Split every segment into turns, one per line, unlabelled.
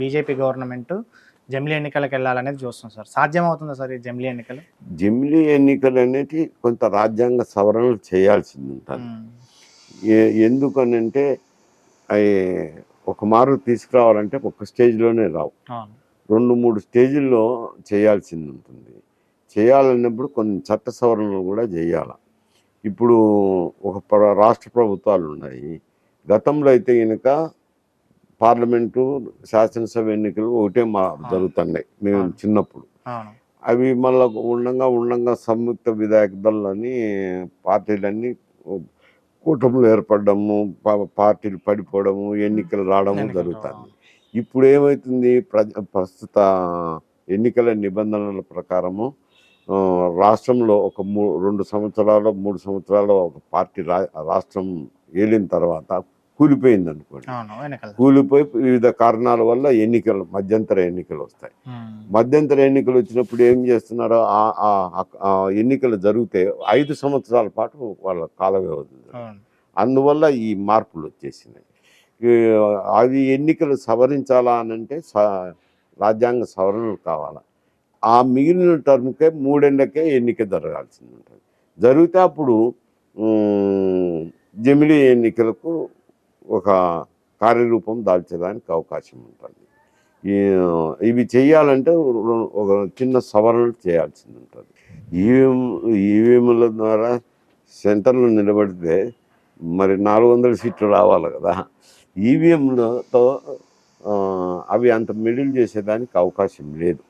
BJP government జమిలీ ఎన్నికలకు వెళ్ళాలనేది చూస్తున్నాం సార్. సాధ్యం అవుతుందా సార్ ఈ జమిలీ ఎన్నికలు?
జమిలీ ఎన్నికలు అనేటి కొంత రాజ్యాంగ సవరణలు చేయాల్సింది ఉంటుంది ఎందుకనంటే అవి ఒక మారు తీసుకురావాలంటే ఒక స్టేజ్లోనే రావు. రెండు మూడు స్టేజీల్లో చేయాల్సింది ఉంటుంది చేయాలన్నప్పుడు కొన్ని చట్ట సవరణలు కూడా చేయాలి. ఇప్పుడు ఒక రాష్ట్ర ప్రభుత్వాలు ఉన్నాయి గతంలో అయితే కనుక పార్లమెంటు శాసనసభ ఎన్నికలు ఒకటే మా జరుగుతున్నాయి. మేము. చిన్నప్పుడు. అవి మళ్ళా ఉండంగా ఉండంగా సంయుక్త విధాయక దళాలని పార్టీలన్నీ కూటములు ఏర్పడము పార్టీలు పడిపోవడము ఎన్నికలు రావడము జరుగుతుంది. ఇప్పుడు ఏమవుతుంది ప్ర ప్రస్తుత ఎన్నికల నిబంధనల ప్రకారము రాష్ట్రంలో ఒక మూ రెండు సంవత్సరాలు మూడు సంవత్సరాలు ఒక పార్టీ రా రాష్ట్రం ఏలిన తర్వాత కూలిపోయింది అనుకోండి కూలిపోయి వివిధ కారణాల వల్ల ఎన్నికలు మధ్యంతర ఎన్నికలు వస్తాయి. మధ్యంతర ఎన్నికలు వచ్చినప్పుడు ఏం చేస్తున్నారో ఆ- ఎన్నికలు జరిగితే ఐదు సంవత్సరాల పాటు వాళ్ళ కాల వ్యవధి అందువల్ల ఈ మార్పులు వచ్చేసినాయి. అవి ఎన్నికలు సవరించాలా అని అంటే స- రాజ్యాంగ సవరణలు కావాలా. ఆ మిగిలిన టర్మ్కే మూడేళ్ళకే ఎన్నిక జరగాల్సింది ఉంటుంది. జరిగితే అప్పుడు జమిలీ ఎన్నికలకు ఒక కార్యరూపం దాల్చడానికి అవకాశం ఉంటుంది. ఇవి చేయాలంటే ఒక చిన్న సవరణలు చేయాల్సింది ఉంటుంది. ఈవీఎం ఈవీఎంల ద్వారా సెంటర్లో నిలబడితే మరి నాలుగు వందల సీట్లు రావాలి కదా. ఈవీఎంలతో అవి అంత మిడిల్ చేసేదానికి అవకాశం లేదు.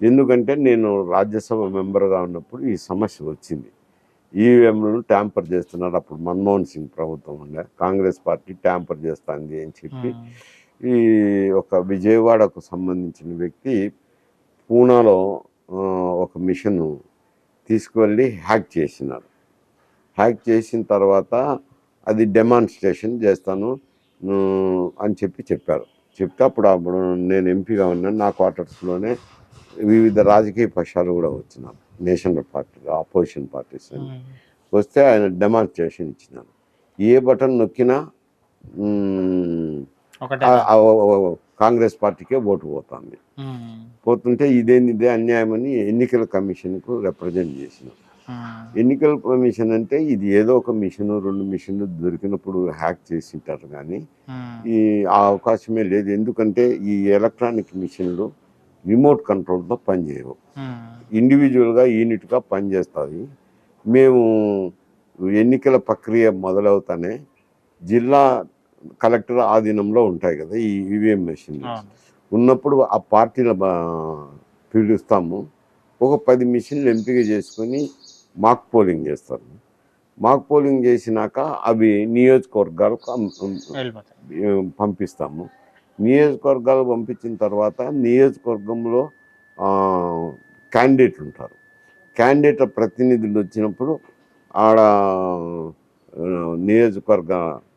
ఎందుకంటే నేను రాజ్యసభ మెంబర్గా ఉన్నప్పుడు ఈ సమస్య వచ్చింది. ఈవీఎంలను ట్యాంపర్ చేస్తున్నారు. అప్పుడు మన్మోహన్ సింగ్ ప్రభుత్వం ఉండే. కాంగ్రెస్ పార్టీ ట్యాంపర్ చేస్తుంది అని చెప్పి. ఈ ఒక విజయవాడకు సంబంధించిన వ్యక్తి పూనాలో ఒక మిషన్ తీసుకువెళ్ళి హ్యాక్ చేసినారు. హ్యాక్ చేసిన తర్వాత అది డెమాన్స్ట్రేషన్ చేస్తాను అని చెప్పి చెప్పారు. చెప్తే అప్పుడు అప్పుడు నేను ఎంపీగా ఉన్నాను. నా క్వార్టర్స్లోనే వివిధ రాజకీయ పక్షాలు కూడా వచ్చినారు. నేషనల్ పార్టీలు ఆపోజిషన్ పార్టీస్ అని. వస్తే ఆయన డెమాన్స్ట్రేషన్ ఇచ్చినారు ఏ బటన్ నొక్కినా కాంగ్రెస్ పార్టీకే ఓటు పోతుంది. పోతుంటే ఇదేంది ఇదే అన్యాయం అని ఎన్నికల కమిషన్కు రిప్రజెంట్ చేసిన. ఎన్నికల కమిషన్ అంటే ఇది ఏదో ఒక మిషన్ రెండు మిషన్లు దొరికినప్పుడు హ్యాక్ చేసింటారు కానీ. ఈ ఆ అవకాశమే లేదు ఎందుకంటే ఈ ఎలక్ట్రానిక్ మిషన్లు రిమోట్ కంట్రోల్తో పనిచేయవు. ఇండివిజువల్గా యూనిట్గా పనిచేస్తాయి మేము ఎన్నికల ప్రక్రియ మొదలవుతానే జిల్లా కలెక్టర్ ఆధీనంలో ఉంటాయి కదా ఈ ఈవీఎం మెషిన్ ఉన్నప్పుడు ఆ పార్టీల పిలుస్తాము. ఒక పది మిషన్లు ఎంపిక చేసుకొని మాక్ పోలింగ్ చేస్తారు. మాక్ పోలింగ్ చేసినాక అవి నియోజకవర్గాలకు పంపిస్తాము. నియోజకవర్గాలు పంపించిన తర్వాత నియోజకవర్గంలో క్యాండిడేట్ ఉంటారు. క్యాండిడేట్ ప్రతినిధులు వచ్చినప్పుడు ఆడ నియోజకవర్గ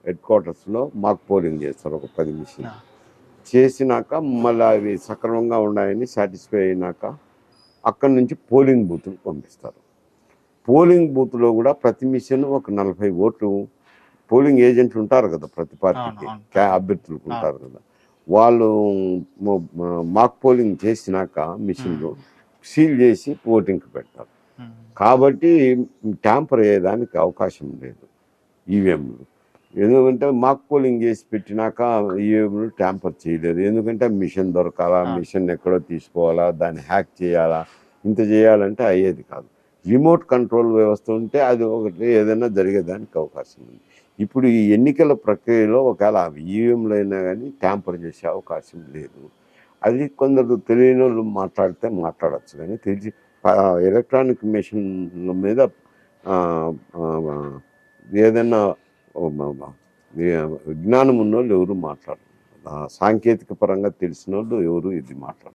హెడ్ క్వార్టర్స్లో మాక్ పోలింగ్ చేస్తారు ఒక పది మిషన్. చేసినాక మళ్ళీ అవి సక్రమంగా ఉన్నాయని సాటిస్ఫై అయినాక అక్కడి నుంచి పోలింగ్ బూత్కి పంపిస్తారు. పోలింగ్ బూత్లో కూడా ప్రతి మిషన్ ఒక నలభై ఓట్లు పోలింగ్ ఏజెంట్లు ఉంటారు కదా ప్రతి పార్టీకి అభ్యర్థులకు ఉంటారు కదా. వాళ్ళు మాక్ పోలింగ్ చేసినాక మిషన్లు సీల్ చేసి ఓటింగ్కి పెడతారు. కాబట్టి ట్యాంపర్ అయ్యేదానికి అవకాశం లేదు. ఈవీఎంలు. ఎందుకంటే మాక్ పోలింగ్ చేసి పెట్టినాక ఈవీఎంలు ట్యాంపర్ చేయలేదు. ఎందుకంటే మిషన్ దొరకాలా. మిషన్ ఎక్కడో తీసుకోవాలా దాన్ని హ్యాక్ చేయాలా ఇంత చేయాలంటే అయ్యేది కాదు. రిమోట్ కంట్రోల్ వ్యవస్థ ఉంటే అది ఒకటి ఏదైనా జరిగేదానికి అవకాశం ఉంది. ఇప్పుడు ఈ ఎన్నికల ప్రక్రియలో ఒకవేళ అవి ఈవీఎంలు అయినా కానీ ట్యాంపర్ చేసే అవకాశం లేదు. అది కొందరు తెలియని వాళ్ళు మాట్లాడితే మాట్లాడచ్చు కానీ తెలిసి ఎలక్ట్రానిక్ మెషిన్ల మీద ఏదైనా విజ్ఞానం ఉన్న వాళ్ళు ఎవరు మాట్లాడరు. సాంకేతిక పరంగా తెలిసిన వాళ్ళు ఎవరు ఇది మాట్లాడరు.